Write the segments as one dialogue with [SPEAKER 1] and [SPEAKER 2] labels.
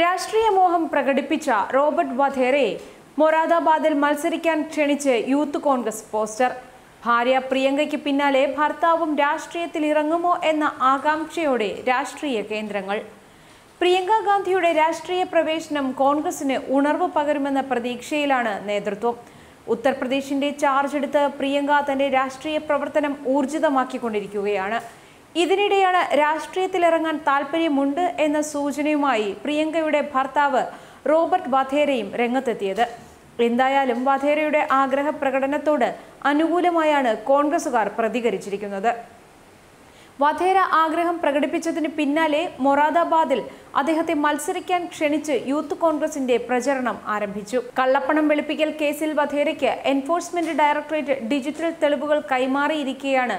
[SPEAKER 1] രാഷ്ട്രീയ മോഹം പ്രകടിപ്പിച്ച റോബർട്ട് വധേരയെ മൊറാദാബാദിൽ മത്സരിക്കാൻ ക്ഷണിച്ച് യൂത്ത് കോൺഗ്രസ് പോസ്റ്റർ. ഭാര്യ പ്രിയങ്കയ്ക്ക് പിന്നാലെ ഭർത്താവും രാഷ്ട്രീയത്തിൽ ഇറങ്ങുമോ എന്ന ആകാംക്ഷയോടെ രാഷ്ട്രീയ കേന്ദ്രങ്ങൾ. പ്രിയങ്ക ഗാന്ധിയുടെ രാഷ്ട്രീയ പ്രവേശനം കോൺഗ്രസിന് ഉണർവ് പകരുമെന്ന പ്രതീക്ഷയിലാണ് നേതൃത്വം. ഉത്തർപ്രദേശിന്റെ ചാർജ് എടുത്ത് പ്രിയങ്ക തന്റെ രാഷ്ട്രീയ പ്രവർത്തനം ഊർജിതമാക്കിക്കൊണ്ടിരിക്കുകയാണ്. ഇതിനിടെയാണ് രാഷ്ട്രീയത്തിലിറങ്ങാൻ താല്പര്യമുണ്ട് എന്ന സൂചനയുമായി പ്രിയങ്കയുടെ ഭർത്താവ് റോബർട്ട് വധേരയും രംഗത്തെത്തിയത്. എന്തായാലും വധേരയുടെ ആഗ്രഹ പ്രകടനത്തോട് അനുകൂലമായാണ് കോൺഗ്രസുകാർ പ്രതികരിച്ചിരിക്കുന്നത്. വധേര ആഗ്രഹം പ്രകടിപ്പിച്ചതിന് പിന്നാലെ മൊറാദാബാദിൽ അദ്ദേഹത്തെ മത്സരിക്കാൻ ക്ഷണിച്ച് യൂത്ത് കോൺഗ്രസിന്റെ പ്രചരണം ആരംഭിച്ചു. കള്ളപ്പണം വെളുപ്പിക്കൽ കേസിൽ വധേരയ്ക്ക് എൻഫോഴ്സ്മെന്റ് ഡയറക്ടറേറ്റ് ഡിജിറ്റൽ തെളിവുകൾ കൈമാറിയിരിക്കെയാണ്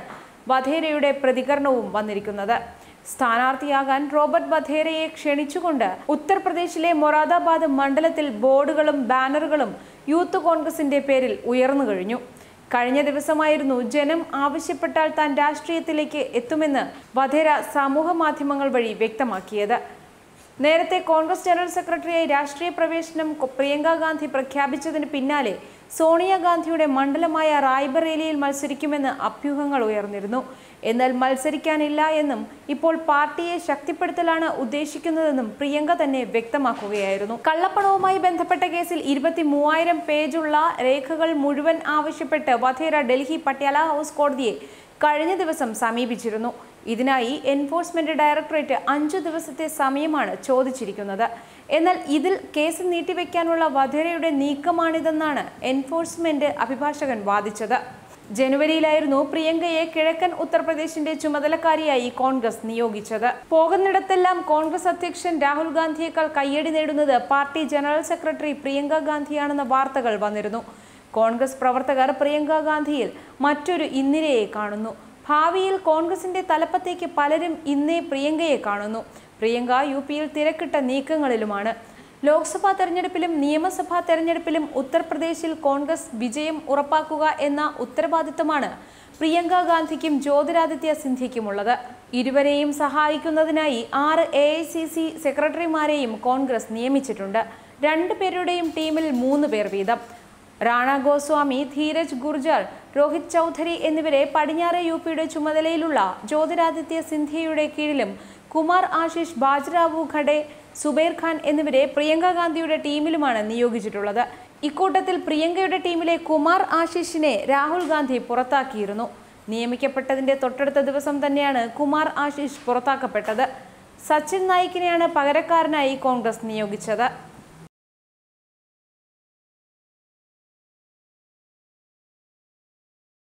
[SPEAKER 1] വധേരയുടെ പ്രതികരണവും വന്നിരിക്കുന്നത്. സ്ഥാനാർത്ഥിയാകാൻ റോബർട്ട് വധേരയെ ക്ഷണിച്ചുകൊണ്ട് ഉത്തർപ്രദേശിലെ മൊറാദാബാദ് മണ്ഡലത്തിൽ ബോർഡുകളും ബാനറുകളും യൂത്ത് കോൺഗ്രസിന്റെ പേരിൽ ഉയർന്നു കഴിഞ്ഞു. കഴിഞ്ഞ ദിവസമായിരുന്നു ജനം ആവശ്യപ്പെട്ടാൽ താൻ രാഷ്ട്രീയത്തിലേക്ക് എത്തുമെന്ന് വധേര സമൂഹ മാധ്യമങ്ങൾ വഴി വ്യക്തമാക്കിയത്. നേരത്തെ കോൺഗ്രസ് ജനറൽ സെക്രട്ടറിയായി രാഷ്ട്രീയ പ്രവേശനം പ്രിയങ്കാഗാന്ധി പ്രിയങ്ക ഗാന്ധി പ്രഖ്യാപിച്ചതിന് പിന്നാലെ സോണിയാഗാന്ധിയുടെ മണ്ഡലമായ റായ്ബറേലിയിൽ മത്സരിക്കുമെന്ന് അഭ്യൂഹങ്ങൾ ഉയർന്നിരുന്നു. എന്നാൽ മത്സരിക്കാനില്ല എന്നും ഇപ്പോൾ പാർട്ടിയെ ശക്തിപ്പെടുത്തലാണ് ഉദ്ദേശിക്കുന്നതെന്നും പ്രിയങ്ക തന്നെ വ്യക്തമാക്കുകയായിരുന്നു. കള്ളപ്പണവുമായി ബന്ധപ്പെട്ട കേസിൽ ഇരുപത്തി മൂവായിരം പേജുള്ള രേഖകൾ മുഴുവൻ ആവശ്യപ്പെട്ട് വധേര ഡൽഹി പട്യാല ഹൗസ് കോടതിയെ കഴിഞ്ഞ ദിവസം സമീപിച്ചിരുന്നു. ഇതിനായി എൻഫോഴ്സ്മെന്റ് ഡയറക്ടറേറ്റ് അഞ്ചു ദിവസത്തെ സമയമാണ് ചോദിച്ചിരിക്കുന്നത്. എന്നാൽ ഇതിൽ കേസ് നീട്ടിവെക്കാനുള്ള വധേരയുടെ നീക്കമാണിതെന്നാണ് എൻഫോഴ്സ്മെന്റ് അഭിഭാഷകൻ വാദിച്ചത്. ജനുവരിയിലായിരുന്നു പ്രിയങ്കയെ കിഴക്കൻ ഉത്തർപ്രദേശിന്റെ ചുമതലക്കാരിയായി കോൺഗ്രസ് നിയോഗിച്ചത്. പോകുന്നിടത്തെല്ലാം കോൺഗ്രസ് അധ്യക്ഷൻ രാഹുൽ ഗാന്ധിയേക്കാൾ കയ്യടി നേടുന്നത് പാർട്ടി ജനറൽ സെക്രട്ടറി പ്രിയങ്ക ഗാന്ധിയാണെന്ന വാർത്തകൾ വന്നിരുന്നു. കോൺഗ്രസ് പ്രവർത്തകർ പ്രിയങ്ക ഗാന്ധിയിൽ മറ്റൊരു ഇന്ദിരയെ കാണുന്നു. ഭാവിയിൽ കോൺഗ്രസിന്റെ തലപ്പത്തേക്ക് പലരും ഇന്നേ പ്രിയങ്കയെ കാണുന്നു. പ്രിയങ്ക യു പിയിൽ തിരക്കിട്ട നീക്കങ്ങളിലുമാണ്. ലോക്സഭാ തെരഞ്ഞെടുപ്പിലും നിയമസഭാ തെരഞ്ഞെടുപ്പിലും ഉത്തർപ്രദേശിൽ കോൺഗ്രസ് വിജയം ഉറപ്പാക്കുക എന്ന ഉത്തരവാദിത്തമാണ് പ്രിയങ്ക ഗാന്ധിക്കും ജ്യോതിരാദിത്യ സിന്ധ്യയ്ക്കുമുള്ളത്. ഇരുവരെയും സഹായിക്കുന്നതിനായി ആറ് എ ഐ സി സി സെക്രട്ടറിമാരെയും കോൺഗ്രസ് നിയമിച്ചിട്ടുണ്ട്. രണ്ടു പേരുടെയും ടീമിൽ മൂന്ന് പേർ വീതം. റാണ ഗോസ്വാമി ധീരജ് ഗുർജർ രോഹിത് ചൗധരി എന്നിവരെ പടിഞ്ഞാറ് യു പിയുടെ ചുമതലയിലുള്ള ജ്യോതിരാദിത്യ സിന്ധ്യയുടെ കീഴിലും കുമാർ ആശിഷ് ബാജ്റാവു ഖഡെ സുബൈർ ഖാൻ എന്നിവരെ പ്രിയങ്ക ഗാന്ധിയുടെ ടീമിലുമാണ് നിയോഗിച്ചിട്ടുള്ളത്. ഇക്കൂട്ടത്തിൽ പ്രിയങ്കയുടെ ടീമിലെ കുമാർ ആശിഷിനെ രാഹുൽ ഗാന്ധി പുറത്താക്കിയിരുന്നു. നിയമിക്കപ്പെട്ടതിന്റെ തൊട്ടടുത്ത ദിവസം തന്നെയാണ് കുമാർ ആശിഷ് പുറത്താക്കപ്പെട്ടത്. സച്ചിൻ നായിക്കിനെയാണ് പകരക്കാരനായി കോൺഗ്രസ് നിയോഗിച്ചത്.